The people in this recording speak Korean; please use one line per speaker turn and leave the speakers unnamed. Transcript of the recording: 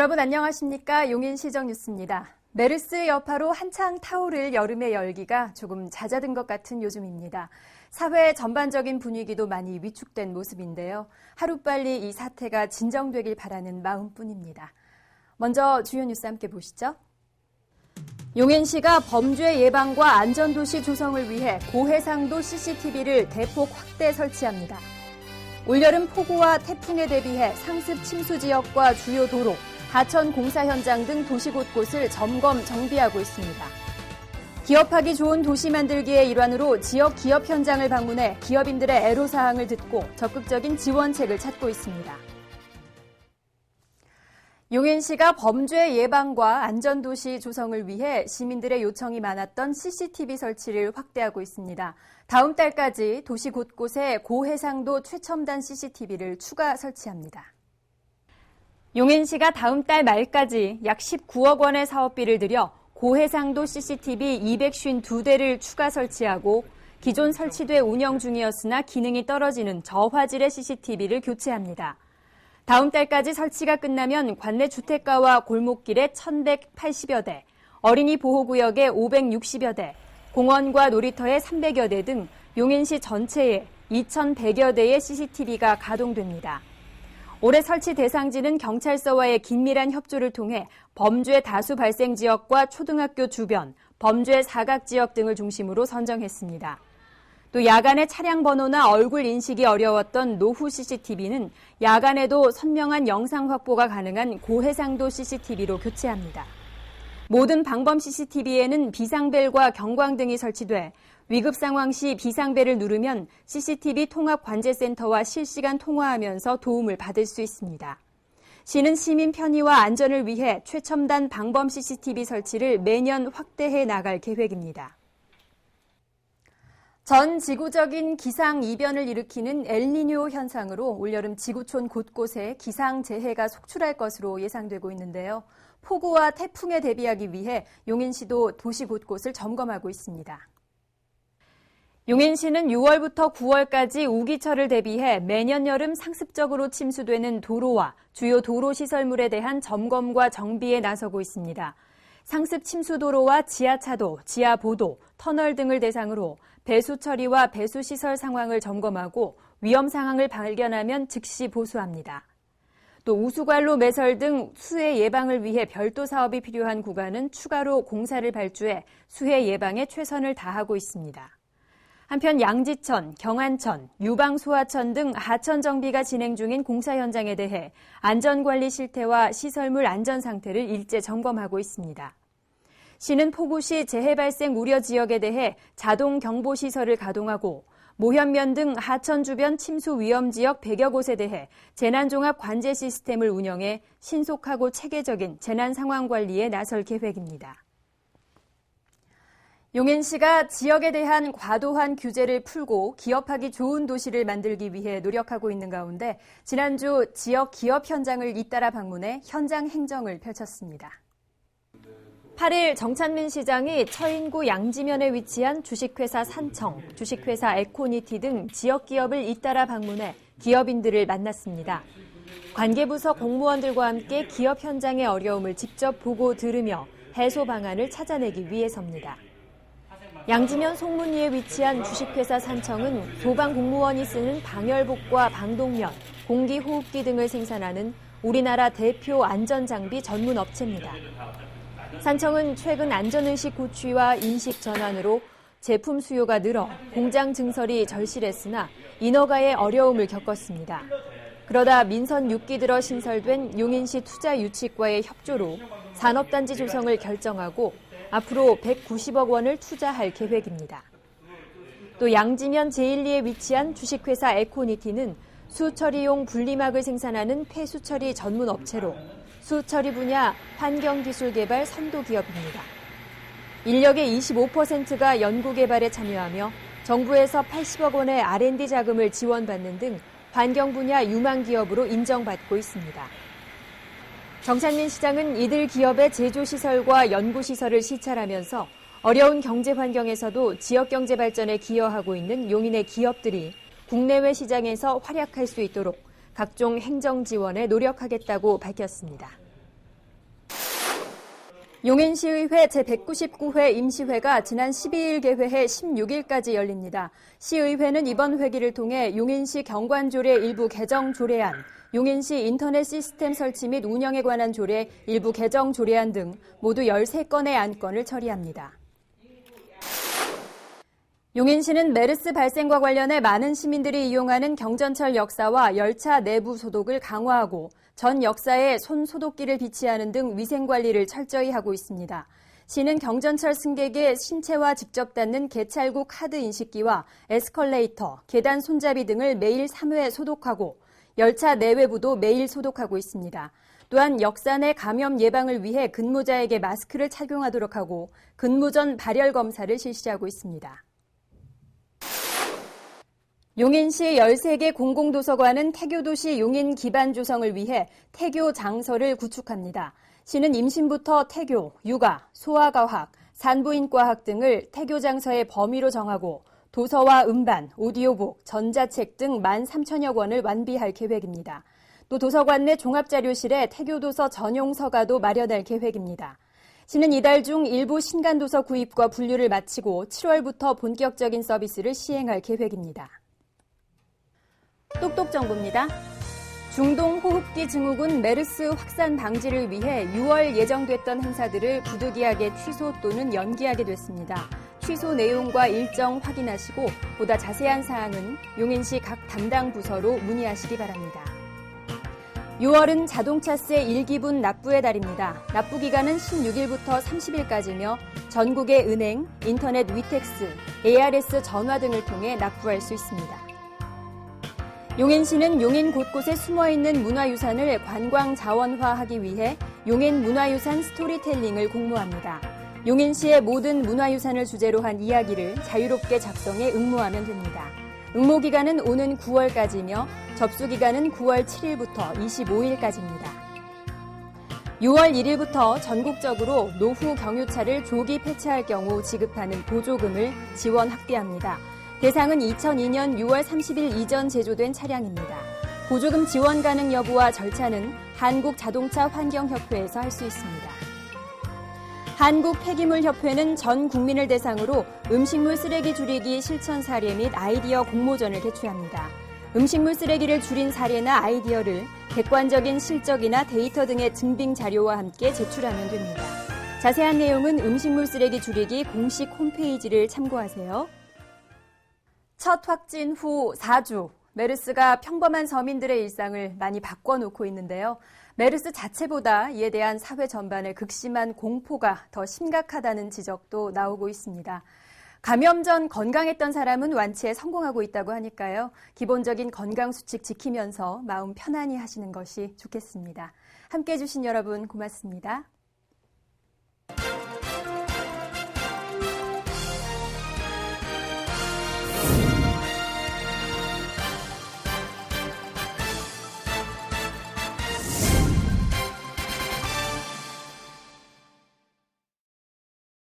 여러분 안녕하십니까? 용인시정 뉴스입니다. 메르스 여파로 한창 타오를 여름의 열기가 조금 잦아든 것 같은 요즘입니다. 사회 전반적인 분위기도 많이 위축된 모습인데요. 하루빨리 이 사태가 진정되길 바라는 마음뿐입니다. 먼저 주요 뉴스 함께 보시죠. 용인시가 범죄 예방과 안전도시 조성을 위해 고해상도 CCTV를 대폭 확대 설치합니다. 올여름 폭우와 태풍에 대비해 상습 침수 지역과 주요 도로, 하천 공사 현장 등 도시 곳곳을 점검 정비하고 있습니다. 기업하기 좋은 도시 만들기의 일환으로 지역 기업 현장을 방문해 기업인들의 애로사항을 듣고 적극적인 지원책을 찾고 있습니다. 용인시가 범죄 예방과 안전도시 조성을 위해 시민들의 요청이 많았던 CCTV 설치를 확대하고 있습니다. 다음 달까지 도시 곳곳에 고해상도 최첨단 CCTV를 추가 설치합니다. 용인시가 다음 달 말까지 약 19억 원의 사업비를 들여 고해상도 CCTV 252대를 추가 설치하고 기존 설치돼 운영 중이었으나 기능이 떨어지는 저화질의 CCTV를 교체합니다. 다음 달까지 설치가 끝나면 관내 주택가와 골목길에 1,180여 대, 어린이 보호구역에 560여 대, 공원과 놀이터에 300여 대 등 용인시 전체에 2,100여 대의 CCTV가 가동됩니다. 올해 설치 대상지는 경찰서와의 긴밀한 협조를 통해 범죄 다수 발생 지역과 초등학교 주변, 범죄 사각 지역 등을 중심으로 선정했습니다. 또 야간에 차량 번호나 얼굴 인식이 어려웠던 노후 CCTV는 야간에도 선명한 영상 확보가 가능한 고해상도 CCTV로 교체합니다. 모든 방범 CCTV에는 비상벨과 경광등이 설치돼 위급 상황 시 비상벨을 누르면 CCTV 통합 관제센터와 실시간 통화하면서 도움을 받을 수 있습니다. 시는 시민 편의와 안전을 위해 최첨단 방범 CCTV 설치를 매년 확대해 나갈 계획입니다. 전 지구적인 기상 이변을 일으키는 엘니뇨 현상으로 올여름 지구촌 곳곳에 기상 재해가 속출할 것으로 예상되고 있는데요. 폭우와 태풍에 대비하기 위해 용인시도 도시 곳곳을 점검하고 있습니다. 용인시는 6월부터 9월까지 우기철을 대비해 매년 여름 상습적으로 침수되는 도로와 주요 도로 시설물에 대한 점검과 정비에 나서고 있습니다. 상습 침수 도로와 지하차도, 지하보도, 터널 등을 대상으로 배수 처리와 배수 시설 상황을 점검하고 위험 상황을 발견하면 즉시 보수합니다. 또 우수관로 매설 등 수해 예방을 위해 별도 사업이 필요한 구간은 추가로 공사를 발주해 수해 예방에 최선을 다하고 있습니다. 한편 양지천, 경안천, 유방소하천 등 하천 정비가 진행 중인 공사 현장에 대해 안전관리 실태와 시설물 안전 상태를 일제 점검하고 있습니다. 시는 폭우 시 재해 발생 우려 지역에 대해 자동 경보 시설을 가동하고 모현면 등 하천 주변 침수 위험 지역 100여 곳에 대해 재난종합 관제 시스템을 운영해 신속하고 체계적인 재난 상황 관리에 나설 계획입니다. 용인시가 지역에 대한 과도한 규제를 풀고 기업하기 좋은 도시를 만들기 위해 노력하고 있는 가운데 지난주 지역 기업 현장을 잇따라 방문해 현장 행정을 펼쳤습니다. 8일 정찬민 시장이 처인구 양지면에 위치한 주식회사 산청, 주식회사 에코니티 등 지역 기업을 잇따라 방문해 기업인들을 만났습니다. 관계부서 공무원들과 함께 기업 현장의 어려움을 직접 보고 들으며 해소 방안을 찾아내기 위해서입니다. 양지면 송문리에 위치한 주식회사 산청은 소방 공무원이 쓰는 방열복과 방독면, 공기호흡기 등을 생산하는 우리나라 대표 안전장비 전문 업체입니다. 산청은 최근 안전의식 고취와 인식 전환으로 제품 수요가 늘어 공장 증설이 절실했으나 인허가에 어려움을 겪었습니다. 그러다 민선 6기 들어 신설된 용인시 투자 유치과의 협조로 산업단지 조성을 결정하고 앞으로 190억 원을 투자할 계획입니다. 또 양지면 제1리에 위치한 주식회사 에코니티는 수처리용 분리막을 생산하는 폐수처리 전문 업체로 수처리 분야 환경기술 개발 선도 기업입니다. 인력의 25%가 연구개발에 참여하며 정부에서 80억 원의 R&D 자금을 지원받는 등 환경 분야 유망 기업으로 인정받고 있습니다. 정찬민 시장은 이들 기업의 제조시설과 연구시설을 시찰하면서 어려운 경제 환경에서도 지역 경제 발전에 기여하고 있는 용인의 기업들이 국내외 시장에서 활약할 수 있도록 각종 행정 지원에 노력하겠다고 밝혔습니다. 용인시의회 제199회 임시회가 지난 12일 개회해 16일까지 열립니다. 시의회는 이번 회기를 통해 용인시 경관조례 일부 개정 조례안, 용인시 인터넷 시스템 설치 및 운영에 관한 조례 일부 개정 조례안 등 모두 13건의 안건을 처리합니다. 용인시는 메르스 발생과 관련해 많은 시민들이 이용하는 경전철 역사와 열차 내부 소독을 강화하고 전 역사에 손 소독기를 비치하는 등 위생 관리를 철저히 하고 있습니다. 시는 경전철 승객의 신체와 직접 닿는 개찰구 카드 인식기와 에스컬레이터, 계단 손잡이 등을 매일 3회 소독하고 열차 내외부도 매일 소독하고 있습니다. 또한 역사 내 감염 예방을 위해 근무자에게 마스크를 착용하도록 하고 근무 전 발열 검사를 실시하고 있습니다. 용인시 13개 공공도서관은 태교도시 용인 기반 조성을 위해 태교 장서를 구축합니다. 시는 임신부터 태교, 육아, 소아과학, 산부인과학 등을 태교 장서의 범위로 정하고 도서와 음반, 오디오북, 전자책 등 1만 3천여 권을 완비할 계획입니다. 또 도서관 내 종합자료실에 태교도서 전용 서가도 마련할 계획입니다. 시는 이달 중 일부 신간도서 구입과 분류를 마치고 7월부터 본격적인 서비스를 시행할 계획입니다. 똑똑 정보입니다. 중동 호흡기 증후군 메르스 확산 방지를 위해 6월 예정됐던 행사들을 부득이하게 취소 또는 연기하게 됐습니다. 취소 내용과 일정 확인하시고 보다 자세한 사항은 용인시 각 담당 부서로 문의하시기 바랍니다. 6월은 자동차세 1기분 납부의 달입니다. 납부 기간은 16일부터 30일까지며 전국의 은행, 인터넷 위텍스, ARS 전화 등을 통해 납부할 수 있습니다. 용인시는 용인 곳곳에 숨어있는 문화유산을 관광 자원화하기 위해 용인 문화유산 스토리텔링을 공모합니다. 용인시의 모든 문화유산을 주제로 한 이야기를 자유롭게 작성해 응모하면 됩니다. 응모 기간은 오는 9월까지며 접수 기간은 9월 7일부터 25일까지입니다. 6월 1일부터 전국적으로 노후 경유차를 조기 폐차할 경우 지급하는 보조금을 지원 확대합니다. 대상은 2002년 6월 30일 이전 제조된 차량입니다. 보조금 지원 가능 여부와 절차는 한국자동차 환경협회에서 할 수 있습니다. 한국폐기물협회는 전 국민을 대상으로 음식물 쓰레기 줄이기 실천 사례 및 아이디어 공모전을 개최합니다. 음식물 쓰레기를 줄인 사례나 아이디어를 객관적인 실적이나 데이터 등의 증빙 자료와 함께 제출하면 됩니다. 자세한 내용은 음식물 쓰레기 줄이기 공식 홈페이지를 참고하세요. 첫 확진 후 4주, 메르스가 평범한 서민들의 일상을 많이 바꿔놓고 있는데요. 메르스 자체보다 이에 대한 사회 전반의 극심한 공포가 더 심각하다는 지적도 나오고 있습니다. 감염 전 건강했던 사람은 완치에 성공하고 있다고 하니까요. 기본적인 건강 수칙 지키면서 마음 편안히 하시는 것이 좋겠습니다. 함께 해주신 여러분 고맙습니다.